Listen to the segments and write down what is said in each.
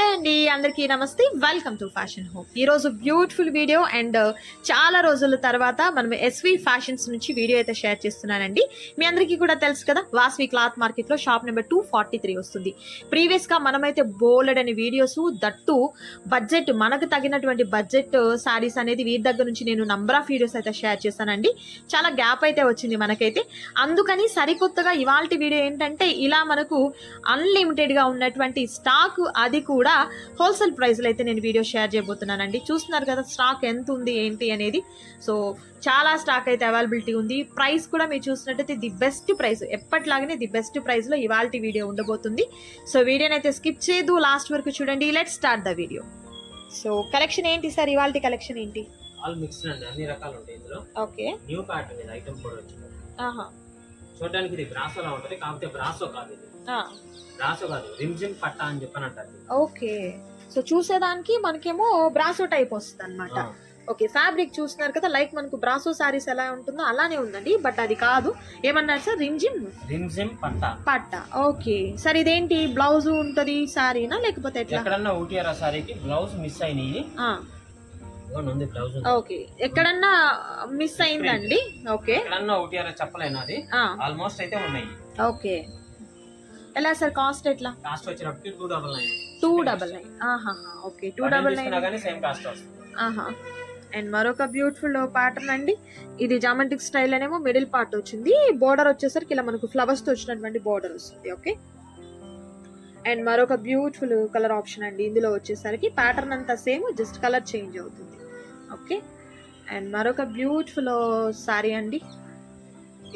Hello అండి అందరికీ నమస్తే. వెల్కమ్ టు ఫ్యాషన్ హోమ్ ఈరోజు బ్యూటిఫుల్ వీడియో అండ్ చాలా రోజుల తర్వాత మనం ఎస్వి ఫ్యాషన్స్ నుంచి వీడియో అయితే షేర్ చేస్తున్నానండి. మీ అందరికీ కూడా తెలుసు కదా వాస్వి క్లాత్ మార్కెట్లో shop number two forty three వస్తుంది. ప్రీవియస్గా మనమైతే బోలెడ్ అనే వీడియోస్ దట్టు బడ్జెట్ మనకు తగినటువంటి బడ్జెట్ శారీస్ uh, అనేది వీరి దగ్గర నుంచి నేను నంబర్ ఆఫ్ వీడియోస్ అయితే షేర్ చేస్తానండి. చాలా గ్యాప్ అయితే వచ్చింది మనకైతే. అందుకని సరికొత్తగా ఇవాళ వీడియో ఏంటంటే ఇలా మనకు అన్లిమిటెడ్గా ఉన్నటువంటి స్టాక్ అది కూడా హోల్సేల్ ప్రైస్లో అయితే నేను వీడియో షేర్ చేయబోతున్నానండి. చూస్తున్నారు కదా స్టాక్ ఎంత ఉంది ఏంటి అనేది. సో చాలా స్టాక్ అయితే అవైలబిలిటీ ఉంది. ప్రైస్ కూడా మీరు చూసినట్టయితే ది బెస్ట్ ప్రైస్ ఎప్పటిలాగానే ది బెస్ట్ ప్రైస్లో ఇవాళ వీడియో ఉండబోతుంది. సో వీడియోని అయితే స్కిప్ చేయదు లాస్ట్ వరకు చూడండి. Let start the video. So collection ఏంటి సార్? ఇవాళ కలెక్షన్ ఏంటి? ఆల్ మిక్స్డ్ అండి అన్ని రకాలు ఉంటాయి ఇందులో. ఓకే. న్యూ ప్యాటర్న్ ఇది ఐటమ్ కూడా వచ్చింది. ఆహా. చూడడానికి ఇది బ్రాసోలా ఉంటది కాకపోతే బ్రాసో కాదు ఇది. బ్రాసో కాదు రిమ్జిమ్ పట్టా అని చెప్పని అంటారు. ఓకే. సో చూసేదానికి మనకేమో బ్రాసో టైప్ వస్తుంది అనమాట ఓకే ఫ్యాబ్రిక్ చూస్తున్నారు కదా లైక్ మనకు బ్రాసో సారీస్ ఎలా ఉంటుందో అలానే ఉందండి బట్ అది కాదు. ఏమన్నారు సార్ రింజిమ్ రిమ్జిమ్ పట్టా. పట్ట ఓకే. సార్ ఇదేంటి బ్లౌజ్ ఉంటది సారీనా లేకపోతే ఎట్లా? ఎక్కడన్నా ఊటిఆర్ సారీకి బ్లౌజ్ మిస్ అయినాయి. ఆ, ఇదిగోండి ఉంది బ్లౌజ్ ఉంది. ఓకే. ఎక్కడన్నా మిస్ అయిందండి? ఓకే. ఎక్కడన్నా ఊటిఆర్ చెప్పలేనా అది. ఆ, ఆల్మోస్ట్ అయితే ఉన్నాయి. ఓకే. ఎలా సార్ కాస్ట్ ఎట్లా? Cost two double nine two double nine ఆహా okay two double nine same cost ఆహా. అండ్ మరొక బ్యూటిఫుల్ ప్యాటర్న్ అండి ఇది జామెట్రిక్ స్టైల్ అనేమో మిడిల్ పార్ట్ వచ్చింది. బోర్డర్ వచ్చేసరికి ఇలా మనకు ఫ్లవర్స్తో వచ్చినటువంటి బోర్డర్ వస్తుంది ఓకే? అండ్ మరొక బ్యూటిఫుల్ కలర్ ఆప్షన్ అండి. ఇందులో వచ్చేసరికి ప్యాటర్న్ అంతా సేమ్ జస్ట్ కలర్ చేంజ్ అవుతుంది ఓకే? అండ్ మరొక బ్యూటిఫుల్ సారీ అండి.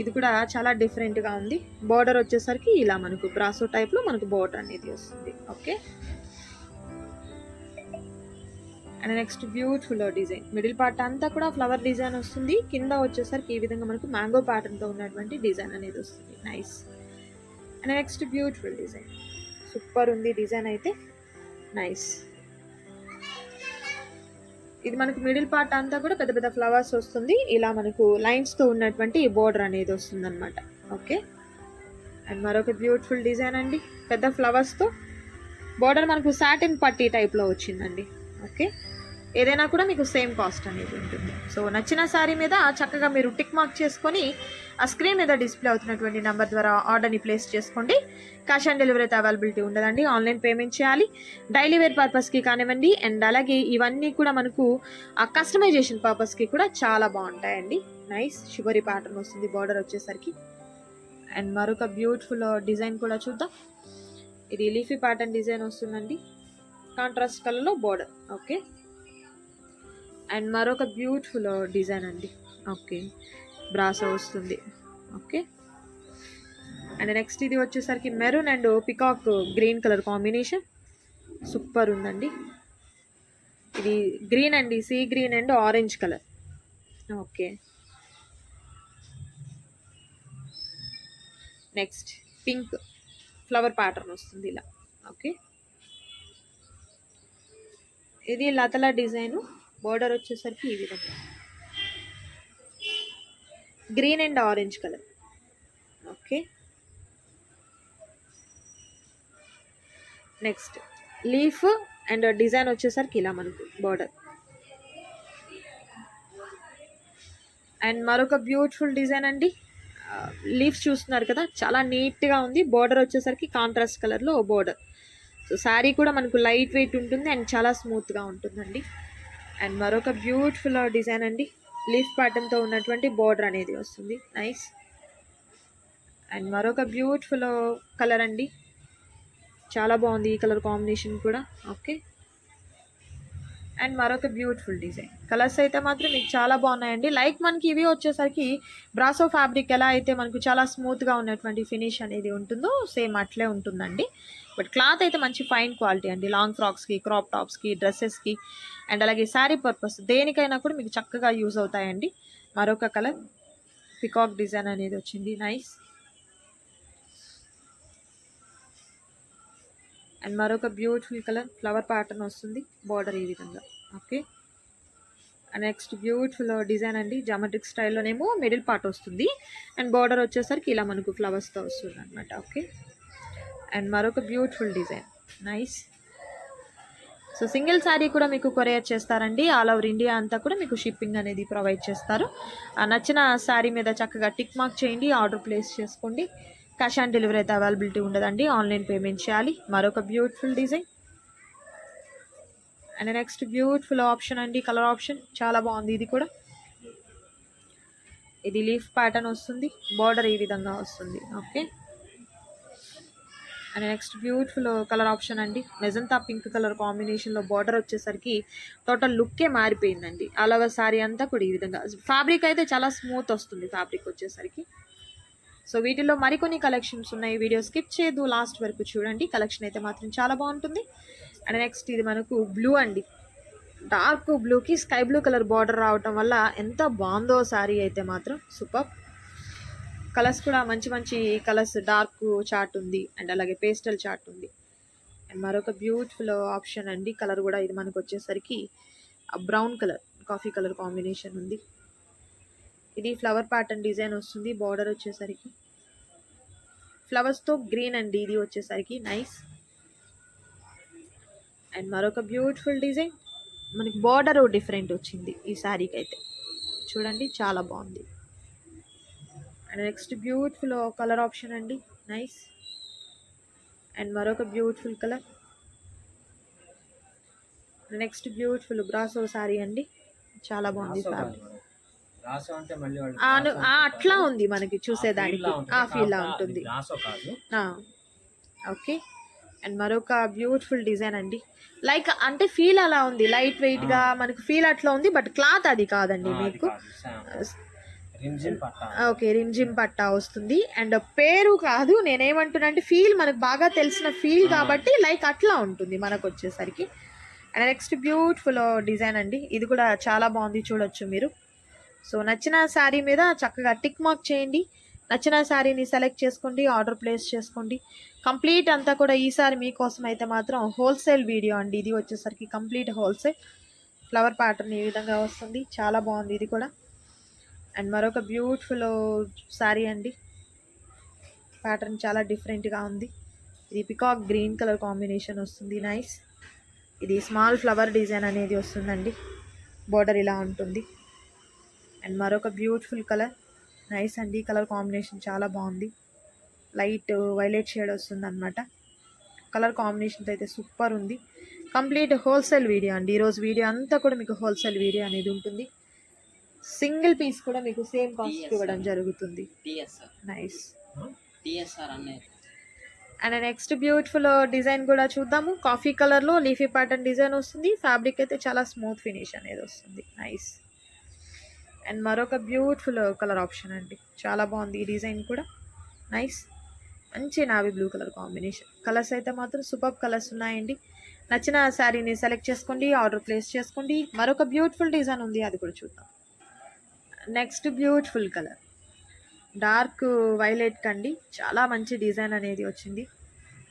ఇది కూడా చాలా డిఫరెంట్గా ఉంది. బోర్డర్ వచ్చేసరికి ఇలా మనకు బ్రాసో టైప్లో మనకు బోర్డర్ అనేది వస్తుంది. Okay and next beautiful design middle part అంతా కూడా ఫ్లవర్ డిజైన్ వస్తుంది. కింద వచ్చేసరికి ఈ విధంగా మనకు మ్యాంగో ప్యాటర్న్తో ఉన్నటువంటి డిజైన్ అనేది వస్తుంది. Nice and next beautiful design super ఉంది డిజైన్ అయితే. నైస్ ఇది మనకు మిడిల్ పార్ట్ అంతా కూడా పెద్ద పెద్ద ఫ్లవర్స్ వస్తుంది. ఇలా మనకు లైన్స్తో ఉన్నటువంటి బోర్డర్ అనేది వస్తుంది అనమాట ఓకే? అండ్ మరొక బ్యూటిఫుల్ డిజైన్ అండి. పెద్ద ఫ్లవర్స్తో. బోర్డర్ మనకు సాటిన్ పట్టీ టైప్లో వచ్చిందండి. ఓకే? ఏదైనా కూడా మీకు సేమ్ కాస్ట్ అనేది ఉంటుంది. సో నచ్చిన శారీ మీద చక్కగా మీరు టిక్ మార్క్ చేసుకొని ఆ స్క్రీన్ మీద డిస్ప్లే అవుతున్నటువంటి నెంబర్ ద్వారా ఆర్డర్ని ప్లేస్ చేసుకోండి. క్యాష్ ఆన్ డెలివరీ అయితే అవైలబిలిటీ ఉండదండి. ఆన్లైన్ పేమెంట్ చేయాలి. డైలీ వేర్ పర్పస్కి కానివ్వండి అండ్ అలాగే ఇవన్నీ కూడా మనకు ఆ కస్టమైజేషన్ పర్పస్కి కూడా చాలా బాగుంటాయండి. నైస్. షుగరీ ప్యాటర్న్ వస్తుంది. బార్డర్ వచ్చేసరికి. అండ్ మరొక బ్యూటిఫుల్ డిజైన్ కూడా చూద్దాం. ఇది లీఫీ ప్యాటర్న్ డిజైన్ వస్తుందండి. కాంట్రాస్ట్ కలర్లో బోర్డర్. ఓకే. అండ్ మరొక బ్యూటిఫుల్ డిజైన్ అండి. ఓకే. బ్రాసో వస్తుంది. ఓకే. అండ్ నెక్స్ట్ ఇది వచ్చేసరికి maroon and peacock green colour combination. Super ఉందండి. ఇది గ్రీన్ అండి sea green and orange colour. Okay. Next pink flower pattern వస్తుంది ఇలా. ఓకే. ఇది లతల డిజైను. బోర్డర్ వచ్చేసరికి ఈ విధంగా. Green and orange colour okay next leaf and design వచ్చేసరికి ఇలా మనకు బోర్డర్ అండ్ మరొక బ్యూటిఫుల్ డిజైన్ అండి. లీవ్స్ చూస్తున్నారు కదా చాలా నీట్గా ఉంది. బోర్డర్ వచ్చేసరికి కాంట్రాస్ట్ కలర్లో బోర్డర్ సో శారీ కూడా మనకు లైట్ వెయిట్ ఉంటుంది అండ్ చాలా స్మూత్గా ఉంటుందండి. అండ్ మరొక బ్యూటిఫుల్ డిజైన్ అండి. లీఫ్ ప్యాటర్న్తో ఉన్నటువంటి బోర్డర్ అనేది వస్తుంది. నైస్ అండ్ మరొక బ్యూటిఫుల్ కలర్ అండి. చాలా బాగుంది ఈ కలర్ కాంబినేషన్ కూడా. ఓకే అండ్ మరొక బ్యూటిఫుల్ డిజైన్. కలర్స్ అయితే మాత్రం మీకు చాలా బాగున్నాయండి. లైక్ మనకి ఇవి వచ్చేసరికి బ్రాసో ఫ్యాబ్రిక్ ఎలా అయితే మనకు చాలా స్మూత్గా ఉన్నటువంటి ఫినిష్ అనేది ఉంటుందో సేమ్ అట్లే ఉంటుందండి. బట్ క్లాత్ అయితే మంచి ఫైన్ క్వాలిటీ అండి. లాంగ్ ఫ్రాక్స్కి క్రాప్ టాప్స్కి డ్రెస్సెస్కి అండ్ అలాగే శారీ పర్పస్ దేనికైనా కూడా మీకు చక్కగా యూజ్ అవుతాయండి. మరొక కలర్ పికాక్ డిజైన్ అనేది వచ్చింది. నైస్. అండ్ మరొక బ్యూటిఫుల్ కలర్ ఫ్లవర్ ప్యాటర్న్ వస్తుంది బార్డర్ ఈ విధంగా. ఓకే. నెక్స్ట్ బ్యూటిఫుల్ డిజైన్ అండి. జామెట్రిక్ స్టైల్లోనేమో మిడిల్ పార్ట్ వస్తుంది. అండ్ బార్డర్ వచ్చేసరికి ఇలా మనకు ఫ్లవర్స్తో వస్తుంది అనమాట ఓకే. అండ్ మరొక beautiful design. Nice. So single sari కూడా మీకు కొరియర్ చేస్తారండి. ఆల్ ఓవర్ ఇండియా అంతా కూడా మీకు షిప్పింగ్ అనేది ప్రొవైడ్ చేస్తారు. ఆ నచ్చిన శారీ మీద చక్కగా టిక్ మార్క్ చేయండి ఆర్డర్ ప్లేస్ చేసుకోండి. క్యాష్ ఆన్ డెలివరీ అయితే అవైలబిలిటీ ఉండదండి. ఆన్లైన్ పేమెంట్ చేయాలి. మరొక beautiful design and next beautiful option అండి. కలర్ ఆప్షన్ చాలా బాగుంది ఇది కూడా. ఇది లీఫ్ ప్యాటర్న్ వస్తుంది. బార్డర్ ఈ విధంగా వస్తుంది. Okay and next beautiful colour option అండి. మెజంతా పింక్ కలర్ కాంబినేషన్లో బార్డర్ వచ్చేసరికి టోటల్ లుక్కే మారిపోయిందండి. అలాగ సారీ అంతా కూడా ఈ విధంగా. ఫ్యాబ్రిక్ అయితే చాలా స్మూత్ వస్తుంది ఫ్యాబ్రిక్ వచ్చేసరికి. సో వీటిలో మరికొన్ని కలెక్షన్స్ ఉన్నాయి. వీడియో స్కిప్ చేయదు. లాస్ట్ వరకు చూడండి. కలెక్షన్ అయితే మాత్రం చాలా బాగుంటుంది. అండ్ నెక్స్ట్ ఇది మనకు బ్లూ అండి. డార్క్ బ్లూకి స్కై బ్లూ కలర్ బార్డర్ రావటం వల్ల ఎంత బాగుందో శారీ అయితే మాత్రం సూపర్. కలర్స్ కూడా మంచి మంచి కలర్స్. డార్క్ చాట్ ఉంది. అండ్ అలాగే పేస్టల్ చాట్ ఉంది. అండ్ మరొక బ్యూటిఫుల్ ఆప్షన్ అండి. కలర్ కూడా ఇది మనకు వచ్చేసరికి brown colour coffee colour combination ఉంది. ఇది ఫ్లవర్ ప్యాటర్న్ డిజైన్ వస్తుంది. బార్డర్ వచ్చేసరికి. ఫ్లవర్స్తో గ్రీన్ అండి. ఇది వచ్చేసరికి. నైస్ అండ్ మరొక బ్యూటిఫుల్ డిజైన్ మనకి బార్డర్ డిఫరెంట్ వచ్చింది ఈ శారీకి అయితే చూడండి చాలా బాగుంది. And next beautiful colour option అండి. నైస్ అండ్ మరొక beautiful colour next beautiful brasso sari అండి. చాలా బాగుంది ఫ్యాబ్రిక్ అట్లా ఉంది మనకి చూసేదానికి. ఆ ఫీల్ ఉంటుంది. ఓకే. అండ్ మరొక బ్యూటిఫుల్ డిజైన్ అండి. లైక్ అంటే ఫీల్ అలా ఉంది. లైట్ వెయిట్గా మనకు ఫీల్ అట్లా ఉంది బట్ క్లాత్ అది కాదండి మీకు. ఓకే రిమ్జిమ్ పట్టా వస్తుంది. అండ్ పేరు కాదు నేనేమంటున్నా అంటే ఫీల్ మనకు బాగా తెలిసిన ఫీల్ కాబట్టి లైక్ అట్లా ఉంటుంది మనకు వచ్చేసరికి. అండ్ నెక్స్ట్ బ్యూటిఫుల్ డిజైన్ అండి. ఇది కూడా చాలా బాగుంది చూడొచ్చు మీరు. సో నచ్చిన శారీ మీద చక్కగా టిక్ మార్క్ చేయండి. నచ్చిన శారీని సెలెక్ట్ చేసుకోండి ఆర్డర్ ప్లేస్ చేసుకోండి. కంప్లీట్ అంతా కూడా ఈసారి మీకోసం అయితే మాత్రం హోల్సేల్ వీడియో అండి. ఇది వచ్చేసరికి కంప్లీట్ హోల్సేల్. ఫ్లవర్ ప్యాటర్న్ ఈ విధంగా వస్తుంది. చాలా బాగుంది ఇది కూడా. అండ్ మరొక బ్యూటిఫుల్ శారీ అండి. ప్యాటర్న్ చాలా డిఫరెంట్గా ఉంది. ఇది పికాక్ గ్రీన్ కలర్ కాంబినేషన్ వస్తుంది. నైస్. ఇది స్మాల్ ఫ్లవర్ డిజైన్ అనేది వస్తుందండి. బోర్డర్ ఇలా ఉంటుంది. అండ్ మరొక బ్యూటిఫుల్ కలర్. నైస్ అండి కలర్ కాంబినేషన్. చాలా బాగుంది. లైట్ వైలెట్ షేడ్ వస్తుంది అనమాట కలర్ కాంబినేషన్ అయితే సూపర్ ఉంది. కంప్లీట్ హోల్సేల్ వీడియో అండి. ఈరోజు వీడియో అంతా కూడా మీకు హోల్సేల్ వీడియో అనేది ఉంటుంది. సింగిల్ పీస్ కూడా మీకు సేమ్ కాస్ట్ ఇవ్వడం జరుగుతుంది. Nice. And next beautiful design కూడా చూద్దాము. కాఫీ కలర్లో లీఫీ ప్యాటర్న్ డిజైన్ వస్తుంది. ఫ్యాబ్రిక్ అయితే చాలా స్మూత్ ఫినిష్ అనేది వస్తుంది. నైస్. అండ్ మరొక బ్యూటిఫుల్ కలర్ ఆప్షన్ అండి. చాలా బాగుంది ఈ డిజైన్ కూడా. నైస్. మంచి నావి బ్లూ కలర్ కాంబినేషన్. కలర్స్ అయితే మాత్రం సూపర్ కలర్స్ ఉన్నాయండి. నచ్చిన శారీని సెలెక్ట్ చేసుకోండి ఆర్డర్ ప్లేస్ చేసుకోండి. మరొక బ్యూటిఫుల్ డిజైన్ ఉంది అది కూడా చూద్దాం. Next beautiful colour. Dark violet కండి. చాలా మంచి డిజైన్ అనేది వచ్చింది.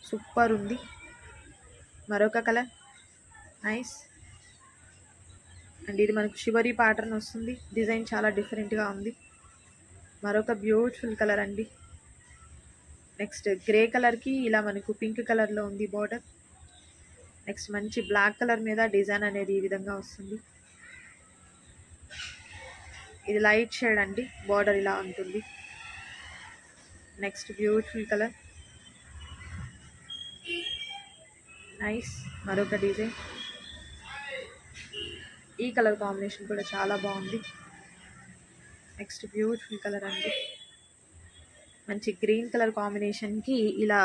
సూపర్ ఉంది. మరొక కలర్. నైస్. అండ్ ఇది మనకు షివరీ ప్యాటర్న్ వస్తుంది. డిజైన్ చాలా డిఫరెంట్గా ఉంది. మరొక బ్యూటిఫుల్ కలర్ అండి. నెక్స్ట్ గ్రే కలర్కి ఇలా మనకు పింక్ కలర్లో ఉంది బార్డర్ నెక్స్ట్ మంచి బ్లాక్ కలర్ మీద డిజైన్ అనేది ఈ విధంగా వస్తుంది. ఇది లైట్ షేడ్ అండి. బార్డర్ ఇలా ఉంటుంది. నెక్స్ట్ బ్యూటిఫుల్ కలర్ నైస్ మరొక డిజైన్ ఈ కలర్ కాంబినేషన్ కూడా చాలా బాగుంది. నెక్స్ట్ బ్యూటిఫుల్ కలర్ అండి. మంచి గ్రీన్ కలర్ కాంబినేషన్కి ఇలా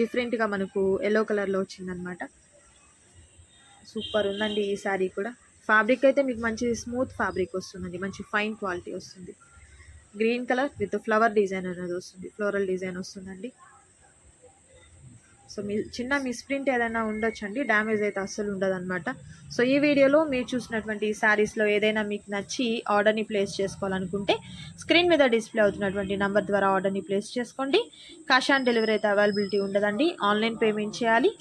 డిఫరెంట్గా మనకు ఎల్లో కలర్లో వచ్చిందనమాట సూపర్ ఉందండి ఈ శారీ కూడా. ఫ్యాబ్రిక్ అయితే మీకు మంచి స్మూత్ ఫ్యాబ్రిక్ వస్తుందండి. మంచి ఫైన్ క్వాలిటీ వస్తుంది. Green colour with flower design అనేది వస్తుంది. ఫ్లోరల్ డిజైన్ వస్తుందండి. సో మీ చిన్న మిస్ప్రింట్ ఏదైనా ఉండొచ్చండి డ్యామేజ్ అయితే అస్సలు ఉండదన్నమాట. సో ఈ వీడియోలో మీరు చూసినటువంటి ఈ శారీస్లో ఏదైనా మీకు నచ్చి ఆర్డర్ని ప్లేస్ చేసుకోవాలనుకుంటే స్క్రీన్ మీద డిస్ప్లే అవుతున్నటువంటి నంబర్ ద్వారా ఆర్డర్ని ప్లేస్ చేసుకోండి. క్యాష్ ఆన్ డెలివరీ అయితే అవైలబిలిటీ ఉండదండి. ఆన్లైన్ పేమెంట్ చేయాలి.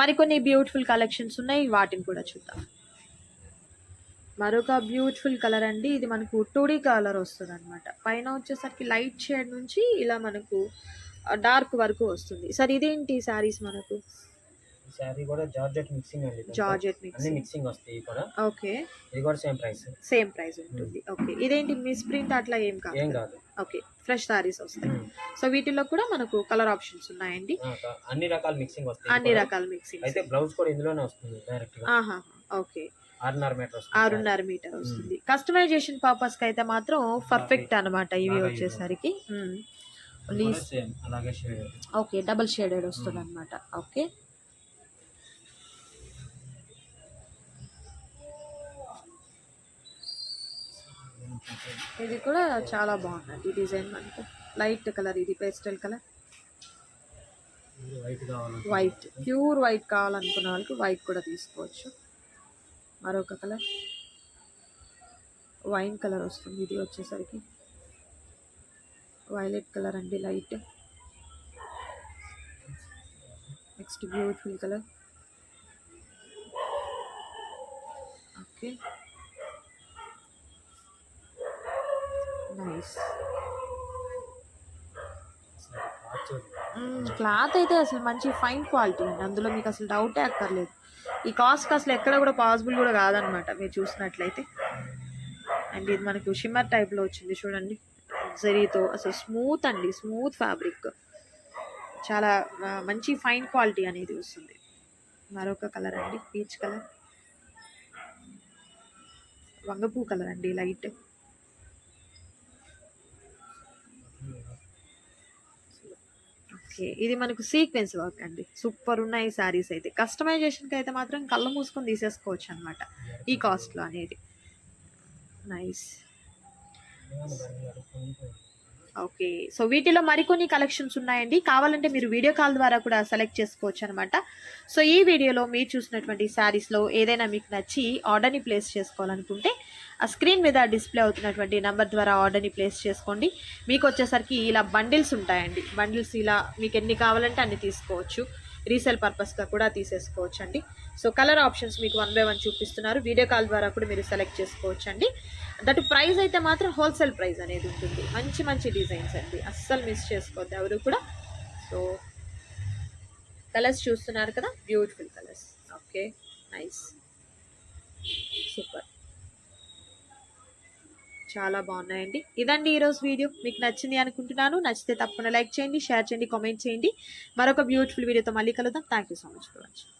మరికొన్ని బ్యూటిఫుల్ కలెక్షన్స్ ఉన్నాయి వాటిని కూడా చూద్దాం. మరొక బ్యూటిఫుల్ కలర్ అండి. ఇది మనకు టూడీ కలర్ వస్తుంది అనమాట పైన వచ్చేసరికి లైట్ షేడ్ నుంచి ఇలా మనకు డార్క్ వరకు వస్తుంది. సార్ ఇదేంటి శారీస్ మనకు? శారీ కూడా జార్జెట్ మిక్సింగ్ అండి. జార్జెట్ అన్ని మిక్స్ మిక్సింగ్ వస్తాయి కూడా ఓకే. ఇది కూడా సేమ్ ప్రైస్. సేమ్ ప్రైస్ ఉంటుంది. ఓకే. ఇదేంటి మిస్ ప్రింట్ అట్లా ఏం ఏం కాదు. కాదు ఓకే. ఫ్రెష్ సారీస్ వస్తాయి. సో వీటిలో కూడా మనకు కలర్ ఆప్షన్స్ ఉన్నాయండి. అన్ని రకాల మిక్సింగ్ వస్తాయి అన్ని. రకాల మిక్సింగ్ అయితే బ్లౌజ్ కూడా ఇందులోనే వస్తుంది డైరెక్ట్గా ఆహా ఓకే. ఆరున్నర మీటర్ వస్తుంది ఆరున్నర మీటర్ వస్తుంది. కస్టమైజేషన్ పర్పస్కి అయితే మాత్రం పర్ఫెక్ట్ అన్నమాట ఇవి వచ్చేసరికి. సేమ్ అలాగే షేడ్ ఓకే డబల్ షేడెడ్ వస్తుంది అనమాట ఓకే. ఇది కూడా చాలా బాగుందండి డిజైన్ మనకు. లైట్ కలర్ ఇది pastel colour white pure white కావాలనుకున్న వాళ్ళకి వైట్ కూడా తీసుకోవచ్చు. మరొక కలర్ వైన్ కలర్ వస్తుంది ఇది వచ్చేసరికి. వైలెట్ కలర్ అండి light. Next beautiful colour. Okay. Nice. Cloth అయితే అసలు మంచి ఫైన్ క్వాలిటీ అండి. అందులో మీకు అసలు డౌటే అక్కర్లేదు. ఈ కాస్ట్ అసలు ఎక్కడ కూడా పాసిబుల్ కూడా కాదనమాట మీరు చూసినట్లయితే. అండ్ ఇది మనకు షిమ్మర్ టైప్లో వచ్చింది చూడండి. జరీతో అసలు స్మూత్ అండి స్మూత్ ఫ్యాబ్రిక్. చాలా మంచి ఫైన్ క్వాలిటీ అనేది వస్తుంది. మరొక కలర్ అండి పీచ్ కలర్. వంగపూ కలర్ అండి లైట్. ఓకే ఇది మనకు సీక్వెన్స్ వర్క్ అండి. సూపర్ ఉన్నాయి శారీస్ అయితే. కస్టమైజేషన్కి అయితే మాత్రం కళ్ళు మూసుకొని తీసేసుకోవచ్చు అనమాట ఈ కాస్ట్లో అనేది. నైస్. ఓకే. సో వీటిలో మరికొన్ని కలెక్షన్స్ ఉన్నాయండి. కావాలంటే మీరు వీడియో కాల్ ద్వారా కూడా సెలెక్ట్ చేసుకోవచ్చు అనమాట సో ఈ వీడియోలో మీరు చూసినటువంటి శారీస్లో ఏదైనా మీకు నచ్చి ఆర్డర్ని ప్లేస్ చేసుకోవాలనుకుంటే ఆ స్క్రీన్ మీద డిస్ప్లే అవుతున్నటువంటి నెంబర్ ద్వారా ఆర్డర్ని ప్లేస్ చేసుకోండి. మీకు వచ్చేసరికి ఇలా బండిల్స్ ఉంటాయండి. బండిల్స్ ఇలా మీకు ఎన్ని కావాలంటే అన్ని తీసుకోవచ్చు. రీసేల్ పర్పస్గా కూడా తీసేసుకోవచ్చు అండి సో కలర్ ఆప్షన్స్ మీకు వన్ బై వన్ చూపిస్తున్నారు. వీడియో కాల్ ద్వారా కూడా మీరు సెలెక్ట్ చేసుకోవచ్చు అండి దట్ ప్రైస్ అయితే మాత్రం హోల్సేల్ ప్రైస్ అనేది ఉంటుంది. మంచి మంచి డిజైన్స్ అండి. అస్సలు మిస్ చేసుకోవద్దు ఎవరు కూడా. సో కలర్స్ చూస్తున్నారు కదా? Beautiful colours. Okay. Nice. Super. చాలా బాగున్నాయండి. ఇదండి ఈరోజు వీడియో. మీకు నచ్చింది అనుకుంటున్నాను. నచ్చితే తప్పకుండా లైక్ చేయండి షేర్ చేయండి కామెంట్ చేయండి. మరొక బ్యూటిఫుల్ వీడియోతో మళ్ళీ కలుద్దాం. Thank you so much for watching.